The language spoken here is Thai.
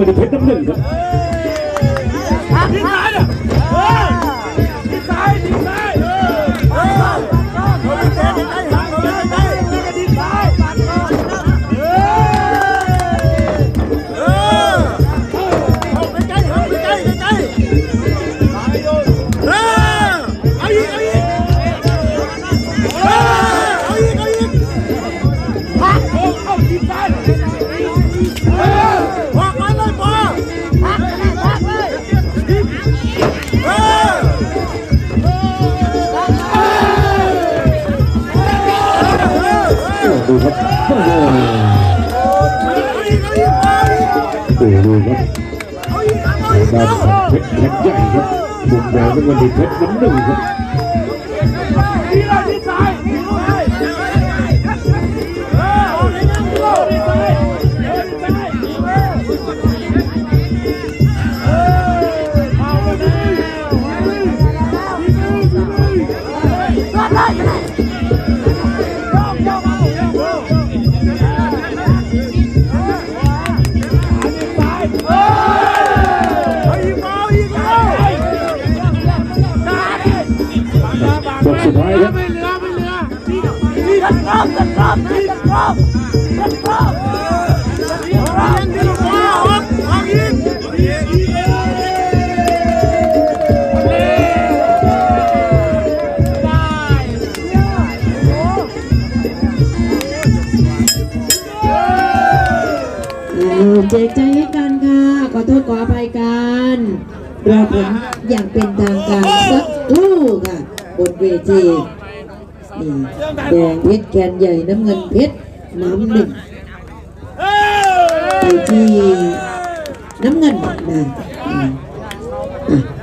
มือนเพ ดูครับโอ้โหเอาอีกเอาอีกเอาอีกโอ้ดูครับเอาอีกเอาทางอีกด้านเพชรแพ็คใหญ่ครับบุกแดงเป็นวันดีเพชรน้ำหนึ่งครับ บสุดท้ายครับไม่เหลือไม่เหลือนี่กันรอบกันรอบนี่กันรอบกันรอบนี่กรอบนี่กรอบเอาอีกอีกอีกได้อย่าลืมแจกใจให้กันค่ะ ขอโทษขออภัยกันรอผลอย่างเป็นทางการสักครู่ค่ะ บนเวทีนี่แดงเพชรแกนใหญ่น้ำเงินเพชรน้ำหนึ่งเอไปอที่น้ำเงินนะอืมอะ